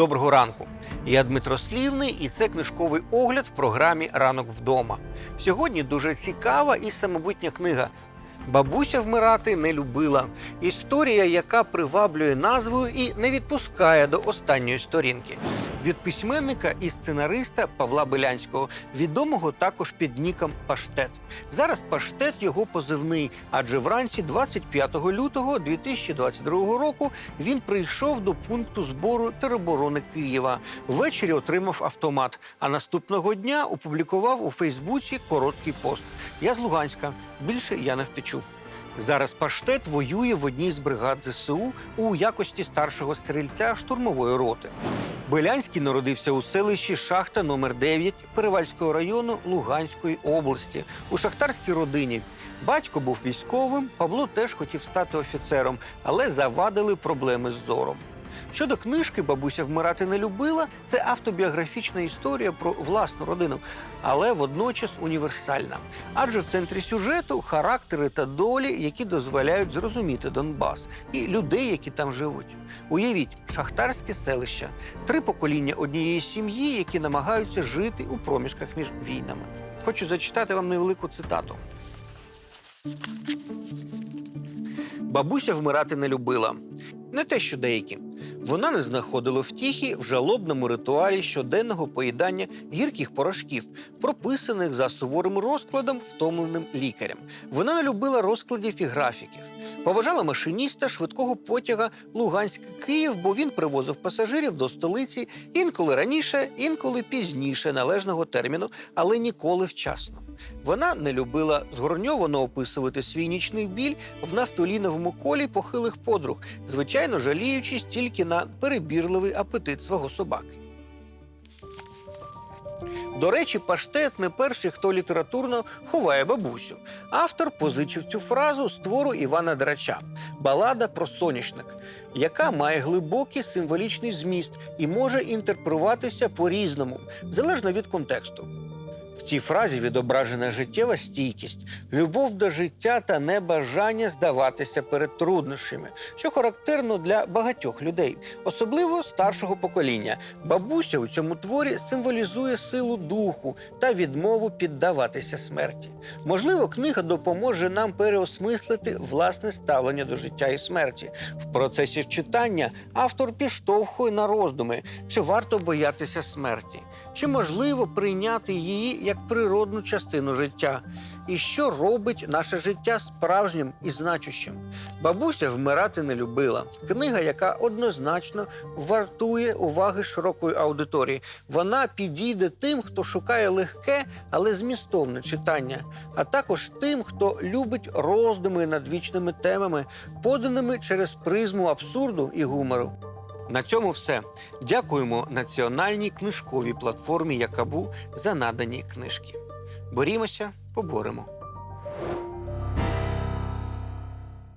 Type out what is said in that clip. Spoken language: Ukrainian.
Доброго ранку. Я Дмитро Слівний, і це книжковий огляд в програмі Ранок вдома. Сьогодні дуже цікава і самобутня книга. Бабуся вмирати не любила. Історія, яка приваблює назвою і не відпускає до останньої сторінки. Від письменника і сценариста Павла Белянського, відомого також під ніком Паштет. Зараз паштет його позивний, адже вранці 25 лютого 2022 року він прийшов до пункту збору тероборони Києва. Ввечері отримав автомат. А наступного дня опублікував у Фейсбуці короткий пост. Я з Луганська. Більше я не втечу. Зараз паштет воює в одній з бригад ЗСУ у якості старшого стрільця штурмової роти. Белянський народився у селищі Шахта номер 9 Перевальського району Луганської області у шахтарській родині. Батько був військовим, Павло теж хотів стати офіцером, але завадили проблеми з зором. Щодо книжки бабуся вмирати не любила. Це автобіографічна історія про власну родину, але водночас універсальна. Адже в центрі сюжету характери та долі, які дозволяють зрозуміти Донбас і людей, які там живуть. Уявіть, шахтарське селище, три покоління однієї сім'ї, які намагаються жити у проміжках між війнами. Хочу зачитати вам невелику цитату. Бабуся вмирати не любила. Не те, що деякі. Вона не знаходила втіхи в жалобному ритуалі щоденного поїдання гірких порошків, прописаних за суворим розкладом втомленим лікарем. Вона не любила розкладів і графіків. Поважала машиніста швидкого потяга Луганськ-Київ, бо він привозив пасажирів до столиці інколи раніше, інколи пізніше належного терміну, але ніколи вчасно. Вона не любила згорньовано описувати свій нічний біль в нафтоліновому колі похилих подруг, звичайно, жаліючись тільки на перебірливий апетит свого собаки. До речі, паштет не перший, хто літературно ховає бабусю. Автор позичив цю фразу з твору Івана Драча балада про соняшник, яка має глибокий символічний зміст і може інтерпретуватися по-різному, залежно від контексту. В цій фразі відображена життєва стійкість, любов до життя та небажання здаватися перед труднощами, що характерно для багатьох людей, особливо старшого покоління. Бабуся у цьому творі символізує силу духу та відмову піддаватися смерті. Можливо, книга допоможе нам переосмислити власне ставлення до життя і смерті. В процесі читання автор підштовхує на роздуми, чи варто боятися смерті, чи можливо прийняти її як природну частину життя, і що робить наше життя справжнім і значущим. Бабуся вмирати не любила. Книга, яка однозначно вартує уваги широкої аудиторії. Вона підійде тим, хто шукає легке, але змістовне читання, а також тим, хто любить роздуми над вічними темами, поданими через призму абсурду і гумору. На цьому все. Дякуємо національній книжковій платформі Якабу за надані книжки. Борімося, поборемо.